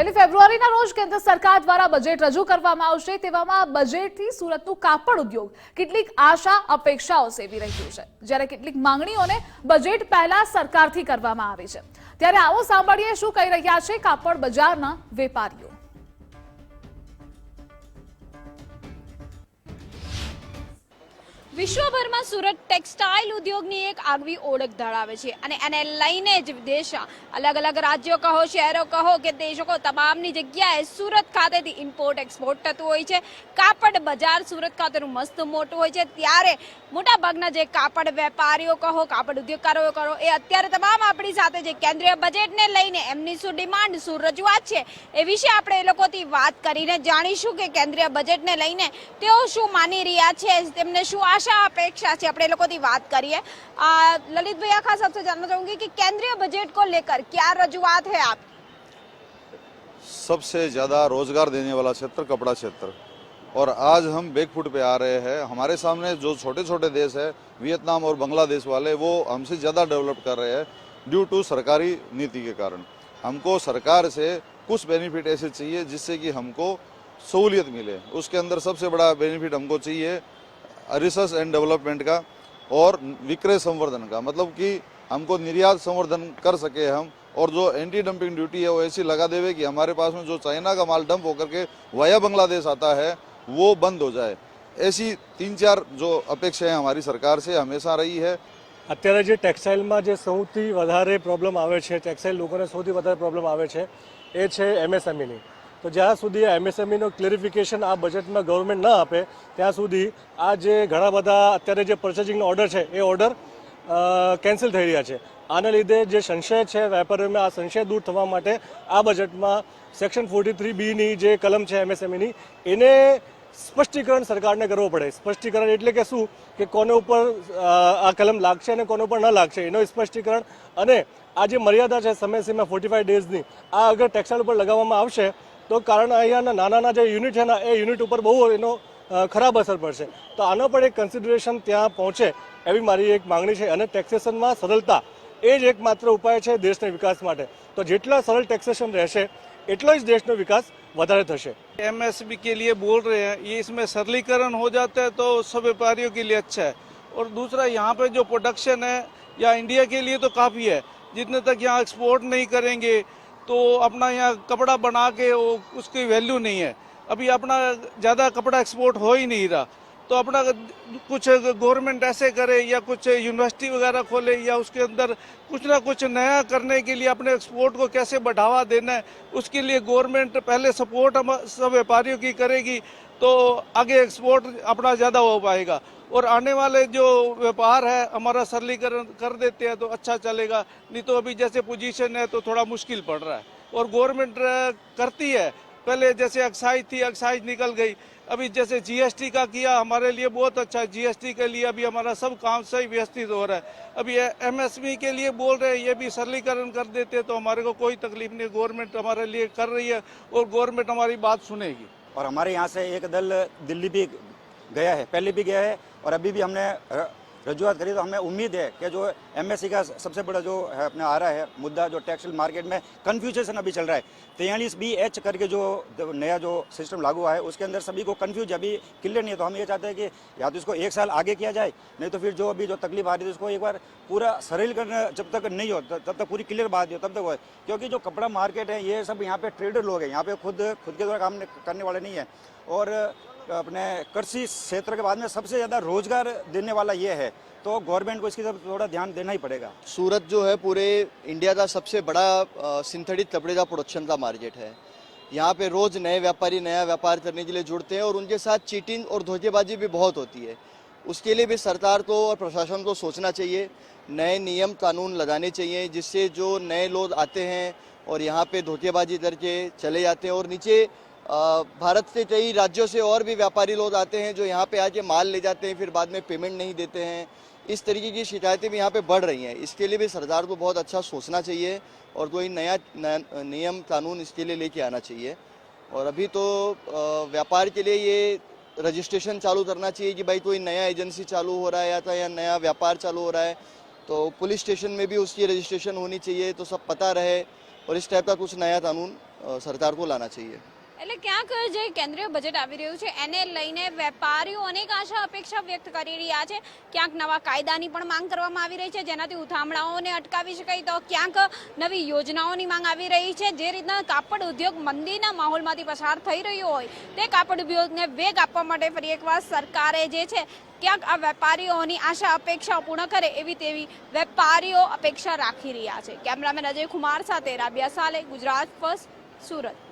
પહેલી ફેબ્રુઆરીના રોજ કેન્દ્ર સરકાર દ્વારા બજેટ રજૂ કરવામાં આવશે, તેવામાં બજેટથી સુરતનું કાપડ ઉદ્યોગ કેટલીક આશા, અપેક્ષાઓ સેવી રહ્યું છે. જ્યારે કેટલીક માંગણીઓને બજેટ પહેલા સરકારથી કરવામાં આવી છે. ત્યારે આવો સાંભળીએ શું કહી રહ્યા છે કાપડ બજારના વેપારીઓ. વિશ્વભરમાં સુરત ટેક્સટાઇલ ઉદ્યોગની એક આગવી ઓળખ ધરાવે છે અને એને લઈને જ દેશ અલગ અલગ રાજ્યો કહો, શહેરો કહો કે દેશો કહો, તમામની જગ્યાએ સુરત ખાતેથી ઇમ્પોર્ટ એક્સપોર્ટ થતું હોય છે. કાપડ બજાર સુરત ખાતેનું મસ્ત મોટું હોય છે. ત્યારે મોટાભાગના જે કાપડ વેપારીઓ કહો, કાપડ ઉદ્યોગકારો કહો, એ અત્યારે તમામ આપણી સાથે જે કેન્દ્રીય બજેટને લઈને એમની શું ડિમાન્ડ, શું રજૂઆત છે એ વિશે આપણે એ લોકોથી વાત કરીને જાણીશું કે કેન્દ્રીય બજેટને લઈને તેઓ શું માની રહ્યા છે, તેમને શું आशा अपेक्षा છે આપણે એ લોકોથી વાત કરીએ आ, ललित भैया खास आपसे जानना चाहूंगी कि केंद्रीय बजट को लेकर क्या रजुआत है आप सबसे ज़्यादा रोजगार देने वाला क्षेत्र कपड़ा क्षेत्र और आज हम बैकफुट पे आ रहे हैं हमारे सामने जो छोटे छोटे देश है वियतनाम और बांग्लादेश वाले वो हमसे ज़्यादा डेवलप कर रहे हैं ड्यू टू सरकारी नीति के कारण हमको सरकार से कुछ बेनिफिट ऐसे चाहिए जिससे कि हमको सहूलियत मिले उसके अंदर सबसे बड़ा बेनिफिट हमको चाहिए रिसर्च एंड डेवलपमेंट का और विक्रय संवर्धन का मतलब कि हमको निर्यात संवर्धन कर सके हम और जो एंटी डंपिंग ड्यूटी है वो ऐसी लगा देवे कि हमारे पास में जो चाइना का माल डंप होकर के वाया बांग्लादेश आता है वो बंद हो जाए ऐसी तीन चार जो अपेक्षाएं हमारी सरकार से हमेशा रही है અત્યારે જે ટેક્સટાઇલમાં જે સૌથી વધારે પ્રોબ્લેમ આવે છે ટેક્સટાઇલ લોકોને સૌથી વધારે પ્રોબ્લેમ આવે છે એ છે એમએસએમઈની તો જ્યાં સુધી એમએસએમઈનો ક્લેરિફિકેશન આ બજેટમાં ગવર્મેન્ટ ન આપે, ત્યાં સુધી આ જે ઘણા બધા અત્યારે જે પર્ચેસિંગનો ઓર્ડર છે, એ ઓર્ડર કેન્સલ થઈ રહ્યા છે. આના લીધે જે સંશય છે વેપારીઓમાં, આ સંશય દૂર થવા માટે આ બજેટમાં સેક્શન ફોર્ટી થ્રી બીની જે કલમ છે એમએસએમઈની એને સ્પષ્ટીકરણ સરકારને કરવું પડે. સ્પષ્ટીકરણ એટલે કે શું? કે કોને ઉપર આ કલમ લાગશે અને કોને ઉપર ન લાગશે. એનો સ્પષ્ટીકરણ અને આ જે મર્યાદા છે સમયસીમા ફોર્ટી ફાઈવ ડેઝની આ અગર ટેક્સટાઇલ ઉપર લગાવવામાં આવશે તો કારણ અહીંયાના નાના નાના જે યુનિટ છે ને એ યુનિટ ઉપર બહુ એનો અ, ખરાબ અસર પડશે તો આનો પણ એક કન્સિડરેશન ત્યાં પહોંચે એવી મારી એક માંગણી છે અને ટેક્સેશનમાં સરળતા એ જ એકમાત્ર ઉપાય છે દેશના વિકાસ માટે તો જેટલા સરળ ટેક્સેશન રહેશે એટલો જ દેશનો વિકાસ વધારે થશે एमएसपी के लिए बोल रहे हैं ये इसमें सरलीकरण हो जाता है तो सब व्यापारियों के लिए अच्छा है और दूसरा यहाँ पे जो प्रोडक्शन है या इंडिया के लिए तो काफ़ी है जितने तक यहाँ एक्सपोर्ट नहीं करेंगे तो अपना यहाँ कपड़ा बना के वो, उसकी वैल्यू नहीं है। अभी अपना ज़्यादा कपड़ा एक्सपोर्ट हो ही नहीं रहा। तो अपना कुछ गवर्नमेंट ऐसे करे या कुछ यूनिवर्सिटी वगैरह खोले या उसके अंदर कुछ ना कुछ नया करने के लिए अपने एक्सपोर्ट को कैसे बढ़ावा देना है, उसके लिए गवर्नमेंट पहले सपोर्ट हम सब व्यापारियों की करेगी तो आगे एक्सपोर्ट अपना ज़्यादा हो पाएगा। और आने वाले जो व्यापार है, हमारा सरलीकरण कर देते हैं तो अच्छा चलेगा, नहीं तो अभी जैसे पोजीशन है तो थोड़ा मुश्किल पड़ रहा है। और गवर्नमेंट करती है पहले जैसे एक्साइज थी एक्साइज निकल गई। अभी जैसे जीएसटी का किया, हमारे लिए बहुत अच्छा है। जीएसटी के लिए अभी हमारा सब काम सही व्यवस्थित हो रहा है। अभी एमएसपी के लिए बोल रहे हैं, ये भी सरलीकरण कर देते तो हमारे को कोई तकलीफ़ नहीं। गवर्नमेंट हमारे लिए कर रही है और गवर्नमेंट हमारी बात सुनेगी। और हमारे यहाँ से एक दल दिल्ली भी गया है, पहले भी गया है और अभी भी हमने रजूआत करी तो हमें उम्मीद है कि जो एमएससी का सबसे बड़ा जो है, अपने आ रहा है, मुद्दा जो टेक्सटाइल मार्केट में कन्फ्यूजेशन अभी चल रहा है। तैयलीस बी एच करके जो नया जो सिस्टम लागू हुआ है, उसके अंदर सभी को कन्फ्यूज़ अभी क्लियर नहीं है। तो हम ये चाहते हैं कि या तो इसको एक साल आगे किया जाए, नहीं तो फिर जो अभी जो तकलीफ़ आ रही थी उसको एक बार पूरा सरल करना जब तक नहीं हो तब तक पूरी क्लियर बात हो, तब तक हो। क्योंकि जो कपड़ा मार्केट है, ये सब यहाँ पे ट्रेडर लोग हैं, यहाँ पे खुद खुद के द्वारा काम करने वाले नहीं है। और अपने कृषि क्षेत्र के बाद में सबसे ज़्यादा रोज़गार देने वाला ये है। तो गवर्नमेंट को इसकी तरफ़ थोड़ा ध्यान देना ही पड़ेगा। सूरत जो है पूरे इंडिया का सबसे बड़ा सिंथेटिक कपड़े का प्रोडक्शन का मार्केट है। यहाँ पे रोज नए व्यापारी नया व्यापार करने के लिए जुड़ते हैं और उनके साथ चीटिंग और धोखेबाजी भी बहुत होती है। उसके लिए भी सरकार को और प्रशासन को सोचना चाहिए, नए नियम कानून लगाने चाहिए, जिससे जो नए लोग आते हैं और यहाँ पे धोखेबाजी करके चले जाते हैं और नीचे भारत से कई राज्यों से और भी व्यापारी लोग आते हैं जो यहाँ पे आके माल ले जाते हैं, फिर बाद में पेमेंट नहीं देते हैं। इस तरीके की शिकायतें भी यहाँ पे बढ़ रही हैं। इसके लिए भी सरकार को बहुत अच्छा सोचना चाहिए और कोई नया नया, नियम, कानून इसके लिए लेके आना चाहिए। और अभी तो व्यापार के लिए ये रजिस्ट्रेशन चालू करना चाहिए कि भाई कोई नया एजेंसी चालू हो रहा है या तो या नया व्यापार चालू हो रहा है। तो पुलिस स्टेशन में भी उसकी रजिस्ट्रेशन होनी चाहिए तो सब पता रहे और इस टाइप का कुछ नया कानून सरकार को लाना चाहिए। એટલે ક્યાંક જે કેન્દ્રીય બજેટ આવી રહ્યું છે, એને લઈને વેપારીઓ અનેક આશા અપેક્ષા વ્યક્ત કરી રહ્યા છે. ક્યાંક નવા કાયદાની પણ માંગ કરવામાં આવી રહી છે. જેનાથી ઉથામણાઓને અટકાવી શકાય તો ક્યાંક નવી યોજનાઓની માંગ આવી રહી છે. જે રીતના કાપડ ઉદ્યોગ મંદીના માહોલમાંથી પસાર થઈ રહ્યો હોય, તે કાપડ ઉદ્યોગને વેગ આપવા માટે ફરી એકવાર સરકારે જે છે, ક્યાંક આ વેપારીઓની આશા અપેક્ષાઓ પૂર્ણ કરે એવી તેવી વેપારીઓ અપેક્ષા રાખી રહ્યા છે. કેમેરામેન અજય કુમાર સાથે રાબિયા સાલે, ગુજરાત ફર્સ્ટ, સુરત.